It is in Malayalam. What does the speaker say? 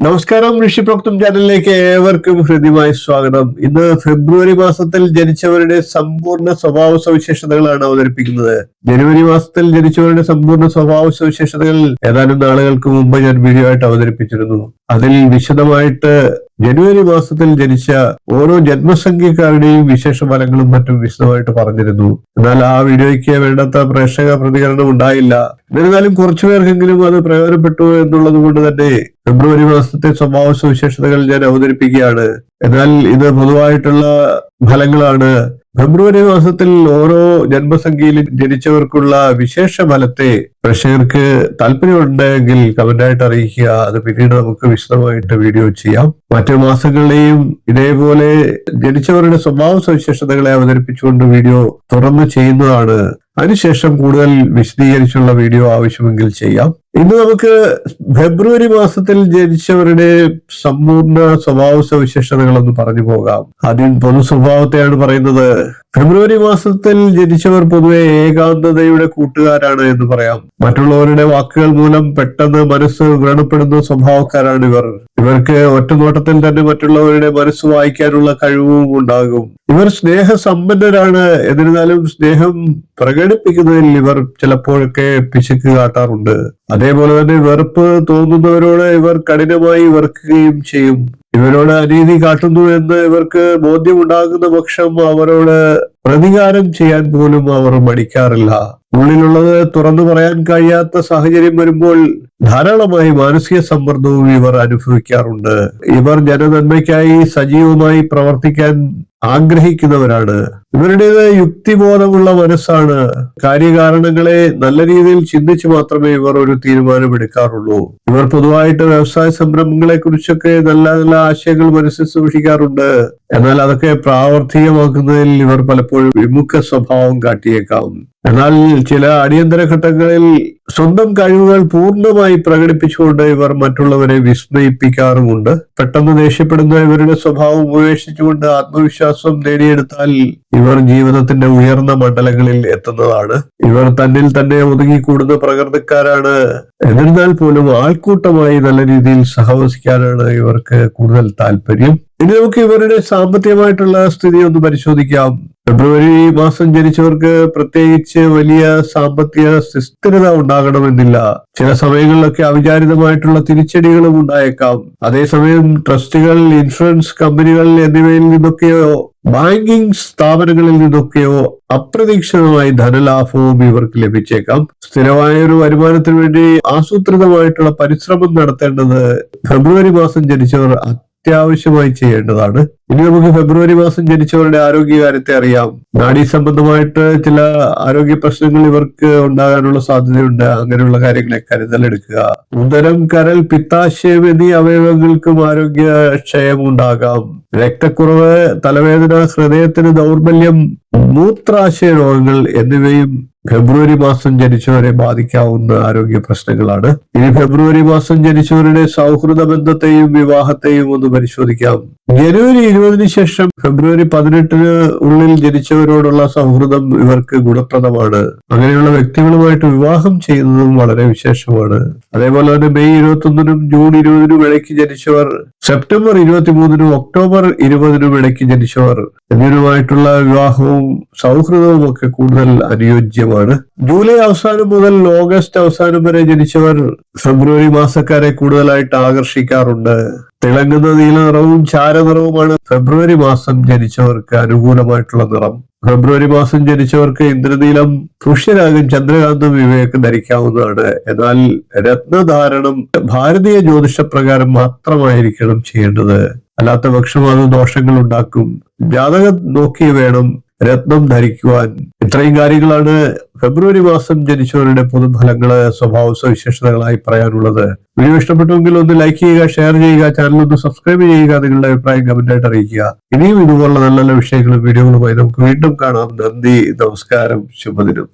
നമസ്കാരം ഋഷിപ്രോക്തം ചാനലിലേക്ക് ഏവർക്കും ഹൃദ്യമായ സ്വാഗതം. ഇന്ന് ഫെബ്രുവരി മാസത്തിൽ ജനിച്ചവരുടെ സമ്പൂർണ സ്വഭാവ സവിശേഷതകളാണ് അവതരിപ്പിക്കുന്നത്. ജനുവരി മാസത്തിൽ ജനിച്ചവരുടെ സമ്പൂർണ സ്വഭാവ സവിശേഷതകൾ ഏതാനും നാളുകൾക്ക് മുമ്പ് ഞാൻ വീഡിയോ ആയിട്ട് അവതരിപ്പിച്ചിരുന്നു. അതിൽ വിശദമായിട്ട് ജനുവരി മാസത്തിൽ ജനിച്ച ഓരോ ജന്മസംഖ്യക്കാരുടെയും വിശേഷ ഫലങ്ങളും മറ്റും വിശദമായിട്ട് പറഞ്ഞിരുന്നു. എന്നാൽ ആ വീഡിയോയ്ക്ക് വേണ്ടത്ര പ്രേക്ഷക പ്രതികരണം ഉണ്ടായില്ല. എന്നിരുന്നാലും കുറച്ചു പേർക്കെങ്കിലും അത് പ്രയോജനപ്പെട്ടു എന്നുള്ളത് കൊണ്ട് തന്നെ ഫെബ്രുവരി മാസത്തെ സ്വഭാവ സവിശേഷതകൾ ഞാൻ അവതരിപ്പിക്കുകയാണ്. എന്നാൽ ഇത് പൊതുവായിട്ടുള്ള ഫലങ്ങളാണ്. ഫെബ്രുവരി മാസത്തിൽ ഓരോ ജന്മസംഖ്യയിലും ജനിച്ചവർക്കുള്ള വിശേഷ ഫലത്തെ പ്രേക്ഷകർക്ക് താല്പര്യമുണ്ടെങ്കിൽ കമന്റായിട്ട് അറിയിക്കുക. അത് പിന്നീട് നമുക്ക് വിശദമായിട്ട് വീഡിയോ ചെയ്യാം. മറ്റു മാസങ്ങളിലെയും ഇതേപോലെ ജനിച്ചവരുടെ സ്വഭാവ സവിശേഷതകളെ അവതരിപ്പിച്ചുകൊണ്ട് വീഡിയോ തുറന്ന് ചെയ്യുന്നതാണ്. അതിനുശേഷം കൂടുതൽ വിശദീകരിച്ചുള്ള വീഡിയോ ആവശ്യമെങ്കിൽ ചെയ്യാം. ഇന്ന് നമുക്ക് ഫെബ്രുവരി മാസത്തിൽ ജനിച്ചവരുടെ സമ്പൂർണ സ്വഭാവ സവിശേഷതകളൊന്ന് പറഞ്ഞു പോകാം. ആദ്യം പൊതു സ്വഭാവത്തെയാണ് പറയുന്നത്. ഫെബ്രുവരി മാസത്തിൽ ജനിച്ചവർ പൊതുവെ ഏകാന്തതയുടെ കൂട്ടുകാരാണ് എന്ന് പറയാം. മറ്റുള്ളവരുടെ വാക്കുകൾ മൂലം പെട്ടെന്ന് മനസ്സ് വ്രണപ്പെടുന്ന സ്വഭാവക്കാരാണ് ഇവർ. ഇവർക്ക് ഒറ്റനോട്ടത്തിൽ തന്നെ മറ്റുള്ളവരുടെ മനസ്സ് വായിക്കാനുള്ള കഴിവും ഉണ്ടാകും. ഇവർ സ്നേഹസമ്പന്നരാണ്. എന്നിരുന്നാലും സ്നേഹം പ്രകടിപ്പിക്കുന്നതിൽ ഇവർ ചിലപ്പോഴൊക്കെ പിശുക്ക് കാട്ടാറുണ്ട്. അതേപോലെ തന്നെ വെറുപ്പ് തോന്നുന്നവരോട് ഇവർ കഠിനമായി വെറുക്കുകയും ചെയ്യും. ഇവരോട് അനീതി കാട്ടുന്നു എന്ന് ഇവർക്ക് ബോധ്യമുണ്ടാകുന്ന പക്ഷം അവരോട് പ്രതികാരം ചെയ്യാൻ പോലും അവർ മടിക്കാറില്ല. ഉള്ളിലുള്ളത് തുറന്നു പറയാൻ കഴിയാത്ത സാഹചര്യം വരുമ്പോൾ ധാരാളമായി മാനസിക സമ്മർദ്ദവും ഇവർ അനുഭവിക്കാറുണ്ട്. ഇവർ ജനനന്മയ്ക്കായി സജീവമായി പ്രവർത്തിക്കാൻ ആഗ്രഹിക്കുന്നവരാണ്. ഇവരുടേത് യുക്തിബോധമുള്ള മനസ്സാണ്. കാര്യകാരണങ്ങളെ നല്ല രീതിയിൽ ചിന്തിച്ചു മാത്രമേ ഇവർ ഒരു തീരുമാനമെടുക്കാറുള്ളൂ. ഇവർ പൊതുവായിട്ട് വ്യവസായ സംരംഭങ്ങളെ കുറിച്ചൊക്കെ നല്ല നല്ല ആശയങ്ങൾ മനസ്സിൽ സൂക്ഷിക്കാറുണ്ട്. എന്നാൽ അതൊക്കെ പ്രാവർത്തികമാക്കുന്നതിൽ ഇവർ പലപ്പോഴും വിമുഖ സ്വഭാവം കാട്ടിയേക്കാം. എന്നാൽ ചില അടിയന്തര ഘട്ടങ്ങളിൽ സ്വന്തം കഴിവുകൾ പൂർണമായി പ്രകടിപ്പിച്ചുകൊണ്ട് ഇവർ മറ്റുള്ളവരെ വിസ്മയിപ്പിക്കാറുമുണ്ട്. പെട്ടെന്ന് ദേഷ്യപ്പെടുന്ന ഇവരുടെ സ്വഭാവം ഉപേക്ഷിച്ചുകൊണ്ട് ആത്മവിശ്വാസം നേടിയെടുത്താൽ ഇവർ ജീവിതത്തിന്റെ ഉയർന്ന മണ്ഡലങ്ങളിൽ എത്തുന്നതാണ്. ഇവർ തന്നിൽ തന്നെ ഒതുങ്ങിക്കൂടുന്ന പ്രകൃതിക്കാരാണ്. എന്നിരുന്നാൽ പോലും ആൾക്കൂട്ടമായി നല്ല രീതിയിൽ സഹവസിക്കാനാണ് ഇവർക്ക് കൂടുതൽ താല്പര്യം ഇനി നമുക്ക് ഇവരുടെ സാമ്പത്തികമായിട്ടുള്ള സ്ഥിതി ഒന്ന് പരിശോധിക്കാം. ഫെബ്രുവരി മാസം ജനിച്ചവർക്ക് പ്രത്യേകിച്ച് വലിയ സാമ്പത്തിക സുസ്ഥിരത ഉണ്ടാകണമെന്നില്ല. ചില സമയങ്ങളിലൊക്കെ അവിചാരിതമായിട്ടുള്ള തിരിച്ചടികളും ഉണ്ടായേക്കാം. അതേസമയം ട്രസ്റ്റുകൾ ഇൻഷുറൻസ് കമ്പനികൾ എന്നിവയിൽ നിന്നൊക്കെയോ ബാങ്കിംഗ് സ്ഥാപനങ്ങളിൽ നിന്നൊക്കെയോ അപ്രതീക്ഷിതമായി ധനലാഭവും ഇവർക്ക് ലഭിച്ചേക്കാം. സ്ഥിരമായ ഒരു വരുമാനത്തിന് വേണ്ടി ആസൂത്രിതമായിട്ടുള്ള പരിശ്രമം നടത്തേണ്ടത് ഫെബ്രുവരി മാസം ജനിച്ചവർ അത്യാവശ്യമായി ചെയ്യേണ്ടതാണ്. ഇനി നമുക്ക് ഫെബ്രുവരി മാസം ജനിച്ചവരുടെ ആരോഗ്യകാര്യത്തെ അറിയാം. നാഡീ സംബന്ധമായിട്ട് ചില ആരോഗ്യ പ്രശ്നങ്ങൾ ഇവർക്ക് ഉണ്ടാകാനുള്ള സാധ്യതയുണ്ട്. അങ്ങനെയുള്ള കാര്യങ്ങളെ കരുതലെടുക്കുക ഉദരം കരൽ പിത്താശയം എന്നീ അവയവങ്ങൾക്കും ആരോഗ്യക്ഷയം ഉണ്ടാകാം. രക്തക്കുറവ് തലവേദന ഹൃദയത്തിന് ദൗർബല്യം മൂത്രാശയ രോഗങ്ങൾ എന്നിവയും ഫെബ്രുവരി മാസം ജനിച്ചവരെ ബാധിക്കാവുന്ന ആരോഗ്യ പ്രശ്നങ്ങളാണ്. ഇനി ഫെബ്രുവരി മാസം ജനിച്ചവരുടെ സൗഹൃദ ബന്ധത്തെയും വിവാഹത്തെയും ഒന്ന് പരിശോധിക്കാം. ജനുവരി ഇരുപതിന് ശേഷം ഫെബ്രുവരി പതിനെട്ടിന് ഉള്ളിൽ ജനിച്ചവരോടുള്ള സൗഹൃദം ഇവർക്ക് ഗുണപ്രദമാണ്. അങ്ങനെയുള്ള വ്യക്തികളുമായിട്ട് വിവാഹം ചെയ്യുന്നതും വളരെ വിശേഷമാണ്. അതേപോലെ തന്നെ മെയ് ഇരുപത്തി ഒന്നിനും ജൂൺ ഇരുപതിനും ഇടയ്ക്ക് ജനിച്ചവർ സെപ്റ്റംബർ ഇരുപത്തി മൂന്നിനും ഒക്ടോബർ ഇരുപതിനും ഇടയ്ക്ക് ജനിച്ചവർ. എന്നിവരുമായിട്ടുള്ള വിവാഹവും സൗഹൃദവും ഒക്കെ കൂടുതൽ അനുയോജ്യമാണ്. ജൂലൈ അവസാനം മുതൽ ഓഗസ്റ്റ് അവസാനം വരെ ജനിച്ചവർ ഫെബ്രുവരി മാസക്കാരെ കൂടുതലായിട്ട് ആകർഷിക്കാറുണ്ട്. തിളങ്ങുന്ന നീല നിറവും ചാരനിറവുമാണ് ഫെബ്രുവരി മാസം ജനിച്ചവർക്ക് അനുകൂലമായിട്ടുള്ള നിറം. ഫെബ്രുവരി മാസം ജനിച്ചവർക്ക് ഇന്ദ്രനീലം പുഷ്യരാഗം ചന്ദ്രകാന്തം ഇവയൊക്കെ ധരിക്കാവുന്നതാണ്. എന്നാൽ രത്നധാരണം ഭാരതീയ ജ്യോതിഷപ്രകാരം മാത്രമായിരിക്കണം ചെയ്യേണ്ടത്. അല്ലാത്ത പക്ഷം അത് ദോഷങ്ങൾ ഉണ്ടാക്കും ജാതകം നോക്കി വേണം രത്നം ധരിക്കുവാൻ. ഇത്രയും കാര്യങ്ങളാണ് ഫെബ്രുവരി മാസം ജനിച്ചവരുടെ പൊതുഫലങ്ങൾ സ്വഭാവ സവിശേഷതകളായി പറയാനുള്ളത്. വീഡിയോ ഇഷ്ടപ്പെട്ടുവെങ്കിൽ ഒന്ന് ലൈക്ക് ചെയ്യുക ഷെയർ ചെയ്യുക ചാനൽ ഒന്ന് സബ്സ്ക്രൈബ് ചെയ്യുക നിങ്ങളുടെ അഭിപ്രായം കമന്റായിട്ട് അറിയിക്കുക. ഇനിയും ഇതുപോലുള്ള നല്ല നല്ല വിഷയങ്ങളും വീഡിയോകളുമായി നമുക്ക് വീണ്ടും കാണാം. നന്ദി നമസ്കാരം ശുഭദിനം.